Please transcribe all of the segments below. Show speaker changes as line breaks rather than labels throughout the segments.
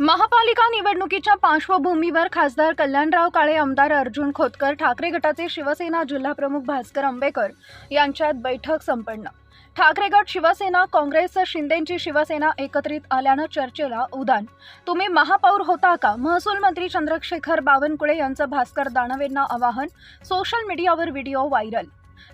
महापालिका निवडणुकीच्या पार्श्वभूमीवर खासदार कल्याणराव काळे आमदार अर्जुन खोतकर ठाकरे गटाचे शिवसेना जिल्हाप्रमुख भास्कर आंबेकर यांच्यात बैठक संपन्न. ठाकरे गट शिवसेना काँग्रेस शिंदेची शिवसेना एकत्रित आल्यानं चर्चेला उदान. तुम्ही महापौर होता का? महसूल मंत्री चंद्रशेखर बावनकुळे यांचं भास्कर दानवेंना आवाहन सोशल मीडियावर व्हिडिओ व्हायरल.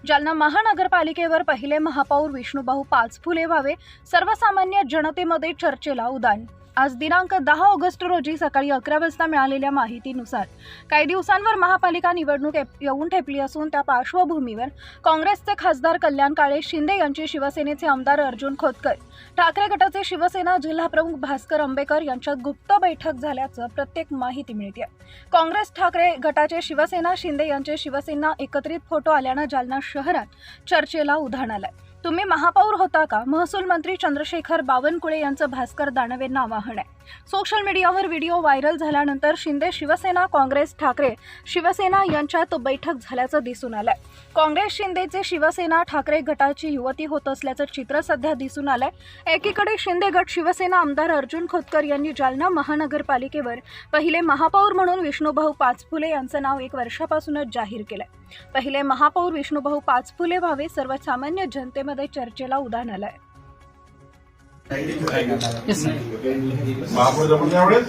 जालना महानगरपालिकेवर पहिले महापौर विष्णुभाऊ पाचफुले व्हावे सर्वसामान्य जनतेमध्ये चर्चेला उदान. आज दिनांक दहा ऑगस्ट रोजी सकाळी अकरा वाजता मिळालेल्या माहितीनुसार काही दिवसांवर महापालिका निवडणूक येऊन ठेपली असून त्या पार्श्वभूमीवर काँग्रेसचे खासदार कल्याण काळे शिंदे यांचे शिवसेनेचे आमदार अर्जुन खोतकर ठाकरे गटाचे शिवसेना जिल्हाप्रमुख भास्कर आंबेकर यांच्यात गुप्त बैठक झाल्याचं प्रत्येक माहिती मिळते. काँग्रेस ठाकरे गटाचे शिवसेना शिंदे यांचे शिवसेना एकत्रित फोटो आल्यानं जालना शहरात चर्चेला उधाण आलं तुम्ही महापौर होता का? महसूल मंत्री चंद्रशेखर बावनकुळे यांचं भास्कर दानवेंना आवाहन आहे. सोशल मीडियावर व्हिडिओ व्हायरल झाल्यानंतर शिंदे शिवसेना काँग्रेस ठाकरे शिवसेना यांच्यात बैठक झाल्याचं दिसून आलंय. काँग्रेस शिंदेचे शिवसेना ठाकरे गटाची युवती होत असल्याचं चित्र सध्या दिसून आलंय. एकीकडे शिंदे गट शिवसेना आमदार अर्जुन खोतकर यांनी जालना महानगरपालिकेवर पहिले महापौर म्हणून विष्णुभाऊ पाचफुले यांचं नाव एक वर्षापासूनच जाहीर केलंय. पहिले महापौर विष्णुभाऊ पाचफुले व्हावे सर्वसामान्य जनतेमध्ये चर्चेला उदाहरण आलंय.
महापौर जमून यावेळेस